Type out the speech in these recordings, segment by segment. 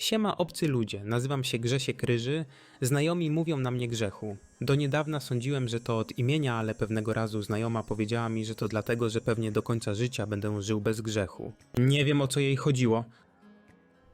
Siema obcy ludzie, nazywam się Grzesiek Ryży, znajomi mówią na mnie Grzechu. Do niedawna sądziłem, że to od imienia, ale pewnego razu znajoma powiedziała mi, że to dlatego, że pewnie do końca życia będę żył bez grzechu. Nie wiem o co jej chodziło.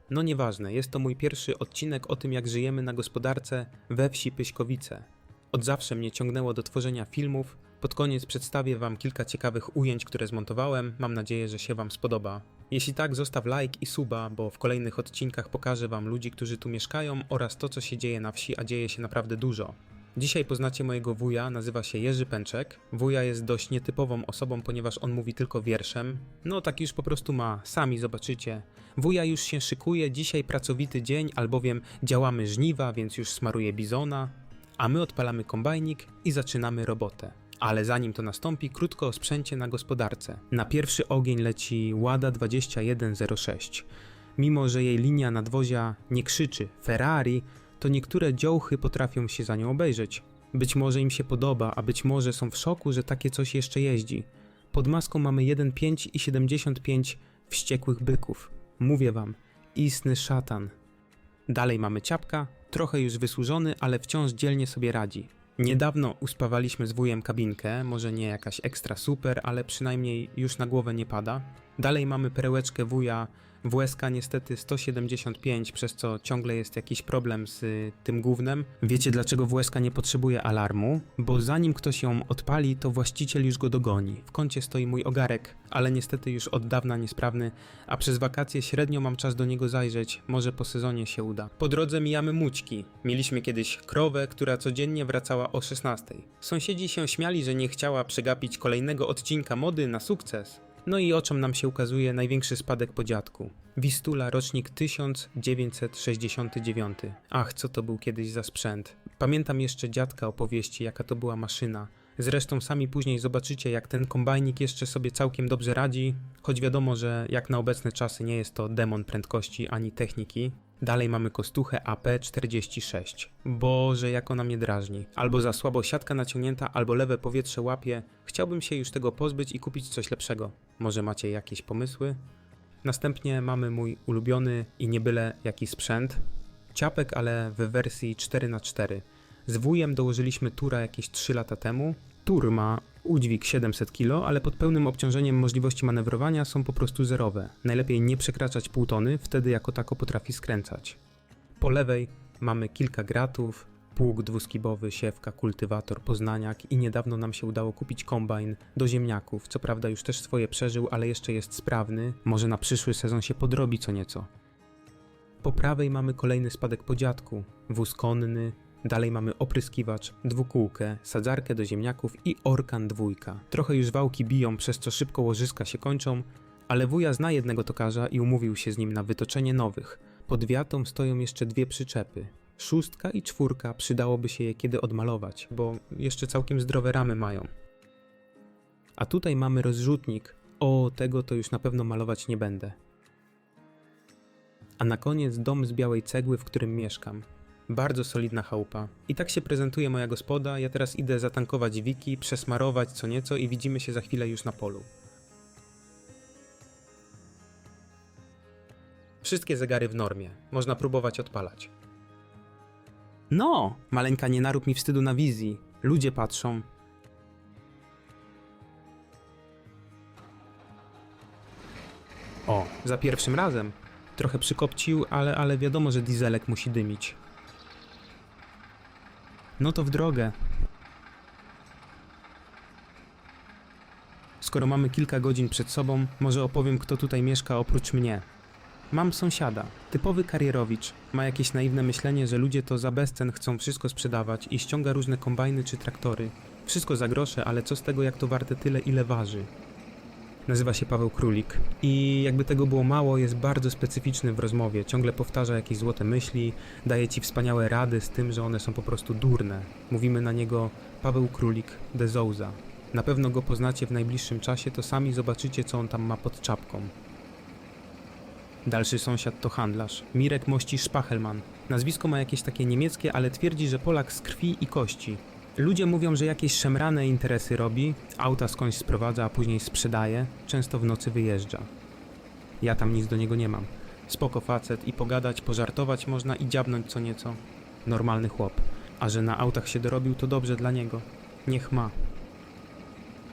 No nieważne, jest to mój pierwszy odcinek o tym jak żyjemy na gospodarce we wsi Pyśkowice. Od zawsze mnie ciągnęło do tworzenia filmów. Pod koniec przedstawię Wam kilka ciekawych ujęć, które zmontowałem. Mam nadzieję, że się Wam spodoba. Jeśli tak, zostaw like i suba, bo w kolejnych odcinkach pokażę Wam ludzi, którzy tu mieszkają oraz to, co się dzieje na wsi, a dzieje się naprawdę dużo. Dzisiaj poznacie mojego wuja, nazywa się Jerzy Pęczek. Wuja jest dość nietypową osobą, ponieważ on mówi tylko wierszem. No tak już po prostu ma, sami zobaczycie. Wuja już się szykuje, dzisiaj pracowity dzień, albowiem działamy żniwa, więc już smaruje bizona a my odpalamy kombajnik i zaczynamy robotę. Ale zanim to nastąpi, krótko o sprzęcie na gospodarce. Na pierwszy ogień leci Łada 2106. Mimo, że jej linia nadwozia nie krzyczy Ferrari, to niektóre dziołchy potrafią się za nią obejrzeć. Być może im się podoba, a być może są w szoku, że takie coś jeszcze jeździ. Pod maską mamy 1,5 i 75 wściekłych byków. Mówię wam, istny szatan. Dalej mamy ciapka, trochę już wysłużony, ale wciąż dzielnie sobie radzi. Niedawno uspawaliśmy z wujem kabinkę, może nie jakaś ekstra super, ale przynajmniej już na głowę nie pada. Dalej mamy perełeczkę wuja WSK niestety 175, przez co ciągle jest jakiś problem z y, tym głównym. Wiecie dlaczego WSK nie potrzebuje alarmu? Bo zanim ktoś ją odpali, to właściciel już go dogoni. W kącie stoi mój ogarek, ale niestety już od dawna niesprawny, a przez wakacje średnio mam czas do niego zajrzeć, może po sezonie się uda. Po drodze mijamy mućki. Mieliśmy kiedyś krowę, która codziennie wracała o 16. Sąsiedzi się śmiali, że nie chciała przegapić kolejnego odcinka mody na sukces. No i oczom nam się ukazuje największy spadek po dziadku. Wistula, rocznik 1969. Ach, co to był kiedyś za sprzęt. Pamiętam jeszcze dziadka opowieści, jaka to była maszyna. Zresztą sami później zobaczycie, jak ten kombajnik jeszcze sobie całkiem dobrze radzi, choć wiadomo, że jak na obecne czasy nie jest to demon prędkości ani techniki. Dalej mamy kostuchę AP46. Boże, jak ona mnie drażni. Albo za słabo siatka naciągnięta, albo lewe powietrze łapie. Chciałbym się już tego pozbyć i kupić coś lepszego. Może macie jakieś pomysły? Następnie mamy mój ulubiony i nie byle jaki sprzęt. Ciapek, ale w wersji 4x4. Z wujem dołożyliśmy tura jakieś 3 lata temu. Tur ma udźwig 700 kg, ale pod pełnym obciążeniem możliwości manewrowania są po prostu zerowe. Najlepiej nie przekraczać pół tony, wtedy jako tako potrafi skręcać. Po lewej mamy kilka gratów, pług dwuskibowy, siewka, kultywator, poznaniak i niedawno nam się udało kupić kombajn do ziemniaków. Co prawda już też swoje przeżył, ale jeszcze jest sprawny. Może na przyszły sezon się podrobi co nieco. Po prawej mamy kolejny spadek po dziadku, wóz konny, dalej mamy opryskiwacz, dwukółkę, sadzarkę do ziemniaków i orkan dwójka. Trochę już wałki biją, przez co szybko łożyska się kończą, ale wuja zna jednego tokarza i umówił się z nim na wytoczenie nowych. Pod wiatą stoją jeszcze dwie przyczepy. Szóstka i czwórka przydałoby się je kiedy odmalować, bo jeszcze całkiem zdrowe ramy mają. A tutaj mamy rozrzutnik. O, tego to już na pewno malować nie będę. A na koniec dom z białej cegły, w którym mieszkam. Bardzo solidna chałupa. I tak się prezentuje moja gospoda. Ja teraz idę zatankować wiki, przesmarować co nieco i widzimy się za chwilę już na polu. Wszystkie zegary w normie. Można próbować odpalać. No, maleńka, nie narób mi wstydu na wizji. Ludzie patrzą. O, za pierwszym razem. Trochę przykopcił, ale, ale wiadomo, że dieselek musi dymić. No to w drogę. Skoro mamy kilka godzin przed sobą, może opowiem, kto tutaj mieszka oprócz mnie. Mam sąsiada, typowy karierowicz. Ma jakieś naiwne myślenie, że ludzie to za bezcen chcą wszystko sprzedawać i ściąga różne kombajny czy traktory. Wszystko za grosze, ale co z tego, jak to warte tyle, ile waży? Nazywa się Paweł Królik i jakby tego było mało, jest bardzo specyficzny w rozmowie. Ciągle powtarza jakieś złote myśli, daje ci wspaniałe rady z tym, że one są po prostu durne. Mówimy na niego Paweł Królik de Souza. Na pewno go poznacie w najbliższym czasie, to sami zobaczycie, co on tam ma pod czapką. Dalszy sąsiad to handlarz, Mirek Mościsz Spachelman. Nazwisko ma jakieś takie niemieckie, ale twierdzi, że Polak z krwi i kości. Ludzie mówią, że jakieś szemrane interesy robi, auta skądś sprowadza, a później sprzedaje, często w nocy wyjeżdża. Ja tam nic do niego nie mam. Spoko facet i pogadać, pożartować można i dziabnąć co nieco. Normalny chłop. A że na autach się dorobił, to dobrze dla niego. Niech ma.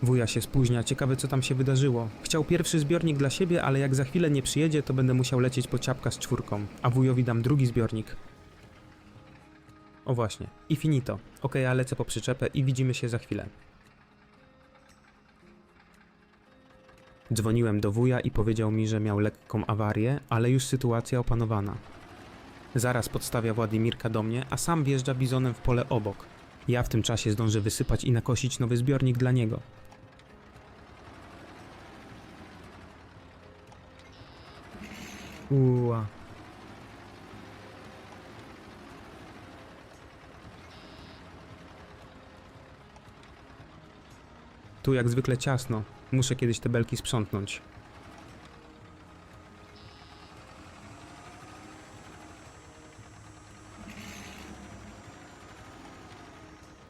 Wuja się spóźnia, ciekawe co tam się wydarzyło. Chciał pierwszy zbiornik dla siebie, ale jak za chwilę nie przyjedzie, to będę musiał lecieć po ciapka z czwórką, a wujowi dam drugi zbiornik. O właśnie, i finito. Okej, ja lecę po przyczepę i widzimy się za chwilę. Dzwoniłem do wuja i powiedział mi, że miał lekką awarię, ale już sytuacja opanowana. Zaraz podstawia Władimirka do mnie, a sam wjeżdża bizonem w pole obok. Ja w tym czasie zdążę wysypać i nakosić nowy zbiornik dla niego. Uła. Tu jak zwykle ciasno. Muszę kiedyś te belki sprzątnąć.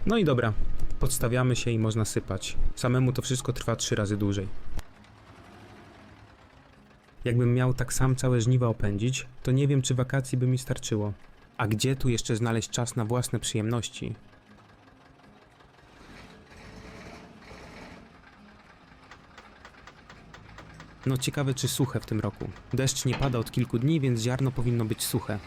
No i dobra. Podstawiamy się i można sypać. Samemu to wszystko trwa trzy razy dłużej. Jakbym miał tak sam całe żniwa opędzić, to nie wiem, czy wakacji by mi starczyło. A gdzie tu jeszcze znaleźć czas na własne przyjemności? No ciekawe, czy suche w tym roku. Deszcz nie pada od kilku dni, więc ziarno powinno być suche.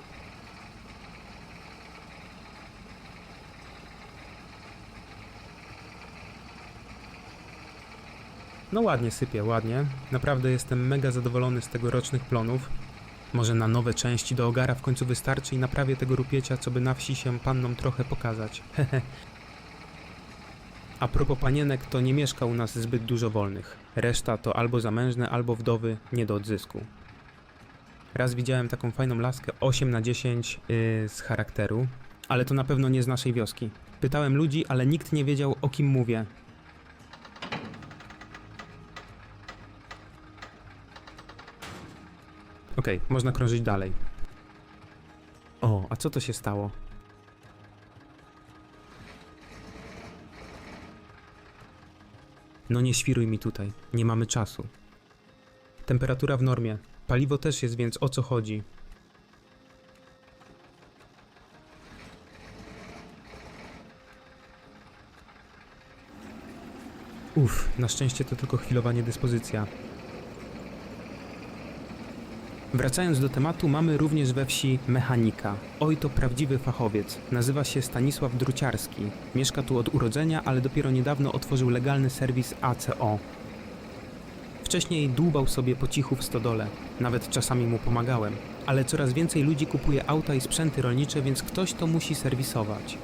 No ładnie sypie, ładnie. Naprawdę jestem mega zadowolony z tegorocznych plonów. Może na nowe części do ogara w końcu wystarczy i naprawię tego rupiecia, co by na wsi się pannom trochę pokazać. Hehe. A propos panienek, to nie mieszka u nas zbyt dużo wolnych. Reszta to albo zamężne, albo wdowy, nie do odzysku. Raz widziałem taką fajną laskę 8 na 10 yy, z charakteru, ale to na pewno nie z naszej wioski. Pytałem ludzi, ale nikt nie wiedział o kim mówię. Okej, można krążyć dalej. O, a co to się stało? No nie świruj mi tutaj, nie mamy czasu. Temperatura w normie, paliwo też jest, więc o co chodzi? Uff, na szczęście to tylko chwilowa niedyspozycja. Wracając do tematu, mamy również we wsi mechanika. Oj, to prawdziwy fachowiec. Nazywa się Stanisław Druciarski. Mieszka tu od urodzenia, ale dopiero niedawno otworzył legalny serwis ACO. Wcześniej dłubał sobie po cichu w stodole. Nawet czasami mu pomagałem. Ale coraz więcej ludzi kupuje auta i sprzęty rolnicze, więc ktoś to musi serwisować.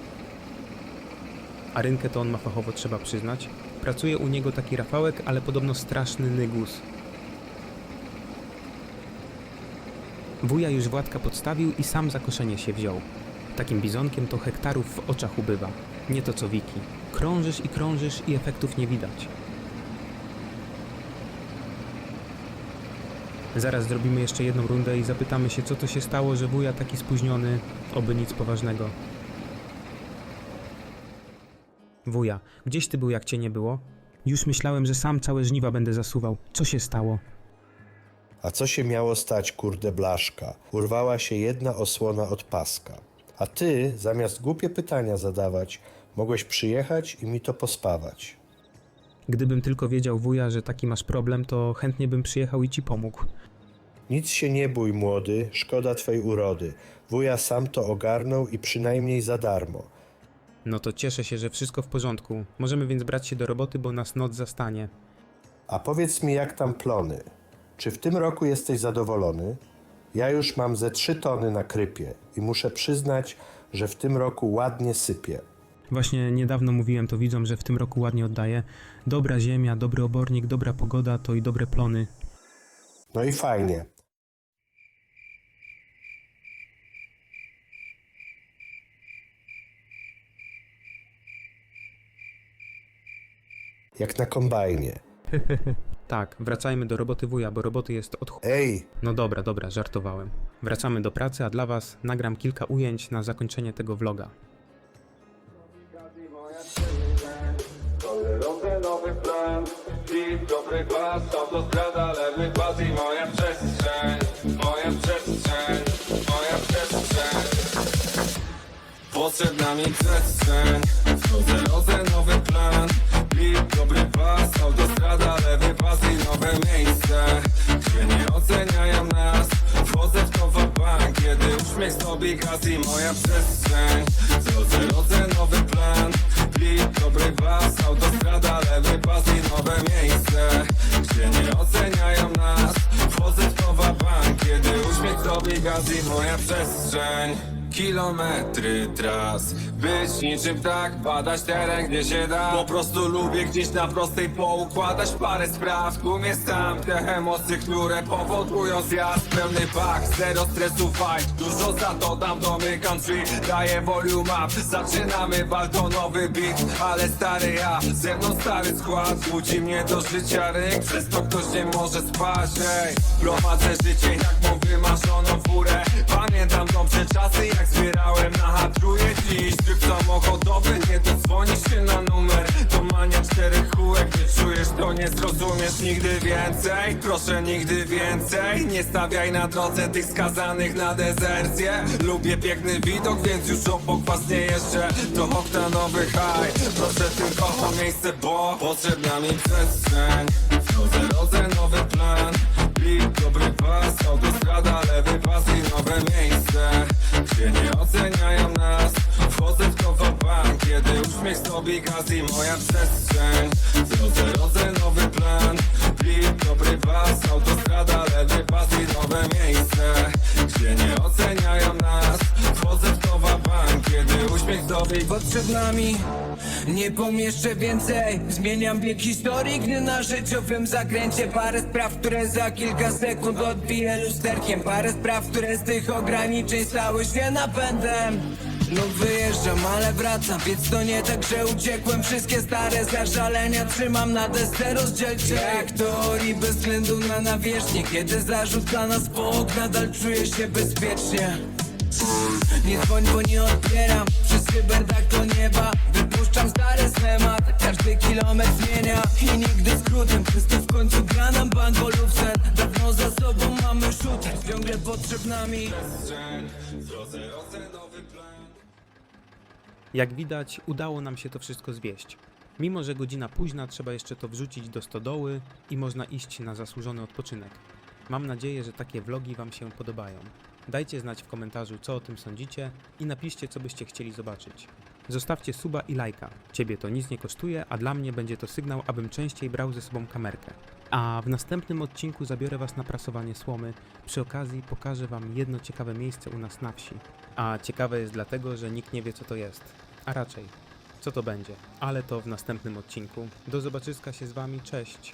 A rynkę to on ma fachowo, trzeba przyznać. Pracuje u niego taki Rafałek, ale podobno straszny nygus. Wuja już Władka podstawił i sam za koszenie się wziął. Takim bizonkiem to hektarów w oczach ubywa. Nie to co Wiki. Krążysz i krążysz i efektów nie widać. Zaraz zrobimy jeszcze jedną rundę i zapytamy się, co to się stało, że wuja taki spóźniony, oby nic poważnego. Wuja, gdzieś ty był jak cię nie było? Już myślałem, że sam całe żniwa będę zasuwał. Co się stało? A co się miało stać, kurde blaszka? Urwała się jedna osłona od paska. A ty, zamiast głupie pytania zadawać, mogłeś przyjechać i mi to pospawać. Gdybym tylko wiedział, wuja, że taki masz problem, to chętnie bym przyjechał i ci pomógł. Nic się nie bój, młody, szkoda twej urody. Wuja sam to ogarnął i przynajmniej za darmo. No to cieszę się, że wszystko w porządku. Możemy więc brać się do roboty, bo nas noc zastanie. A powiedz mi, jak tam plony? Czy w tym roku jesteś zadowolony? Ja już mam ze trzy tony na krypie i muszę przyznać, że w tym roku ładnie sypie. Właśnie niedawno mówiłem to widzom, że w tym roku ładnie oddaję. Dobra ziemia, dobry obornik, dobra pogoda, to i dobre plony. No i fajnie. Jak na kombajnie. Tak, wracajmy do roboty wuja, bo roboty jest od... Ej, No dobra, dobra, żartowałem. Wracamy do pracy, a dla was nagram kilka ujęć na zakończenie tego vloga. Kolorowy plan dobry przestrzeń nowy plan dobry autostrada, lewy i nowe miejsce Gdzie nie oceniają nas. Wchodzę w to bank Kiedy uśmiech zdobi gaz i moja przestrzeń. W drodze rodzę nowy plan. Bit, dobry pas Autostrada, lewy pas i nowe miejsce Gdzie nie oceniają nas. Wchodzę w to bank Kiedy uśmiech zdobi gaz i moja przestrzeń Kilometry tras. Być niczym tak, badać teren gdzie się da. Po prostu lubię gdzieś na prostej poukładać parę spraw. Jest tam te emocje, które powodują zjazd. Pełny bak, zero stresu fight Dużo za to dam domy country Daję volume up, zaczynamy baltonowy beat. Ale stary ja, ze mną stary skład. Budzi mnie do życia ryk, przez to ktoś nie może spać. Ej, prowadzę życie jak mam wymarzoną furę Pamiętam dobrze czasy jak zbierałem na hatruje Dziś tryb samochodowy, nie dodzwonisz się na numer To mania czterech kółek, nie czujesz to nie zrozumiesz nigdy więcej. Proszę nigdy więcej, nie stawiaj na drodze tych skazanych na dezercję Lubię piękny widok, więc już obok was nie jeszcze. To oktanowy high, proszę tylko o miejsce, bo Potrzebna mi przestrzeń, w drodze rodzę nowy plan Bit, dobry pas, autostrada, lewy pas i nowe miejsce. Gdzie nie oceniają nas Wchodzę w to bank Kiedy uśmiech zdobi gaz i moja przestrzeń. W drodze rodzę nowy plan. Bit, dobry pas, autostrada, lewy pas i nowe miejsce. Gdzie nie oceniają nas Wchodzę w bank Kiedy uśmiech zdobi Potrzebna mi Nie pomieszczę więcej Zmieniam bieg historii, gdy na życiowym zakręcie Parę spraw, które za kilka sekund odbiję lusterkiem. Parę spraw, które z tych ograniczeń stały się napędem. No wyjeżdżam, ale wracam, więc to nie tak, że uciekłem. Wszystkie stare zażalenia trzymam na desce rozdzielczej. Jak teorii bez względu na nawierzchnię Kiedy zarzuca nas bok, nadal czuję się bezpiecznie nie dzwoń, bo nie odbieram. Przez cyberdach do nieba. Wypuszczam stary schemat. Każdy kilometr zmienia. I nigdy skrótem. To w końcu gra nam bankolów sen Dawno za sobą mamy shooter Ciągle potrzebna mi Jak widać, udało nam się to wszystko zwieść. Mimo, że godzina późna, trzeba jeszcze to wrzucić do stodoły i można iść na zasłużony odpoczynek. Mam nadzieję, że takie vlogi Wam się podobają. Dajcie znać w komentarzu, co o tym sądzicie i napiszcie, co byście chcieli zobaczyć. Zostawcie suba i lajka. Ciebie to nic nie kosztuje, a dla mnie będzie to sygnał, abym częściej brał ze sobą kamerkę. A w następnym odcinku zabiorę Was na prasowanie słomy. Przy okazji pokażę Wam jedno ciekawe miejsce u nas na wsi. A ciekawe jest dlatego, że nikt nie wie, co to jest. A raczej, co to będzie. Ale to w następnym odcinku. Do zobaczyska się z Wami, cześć!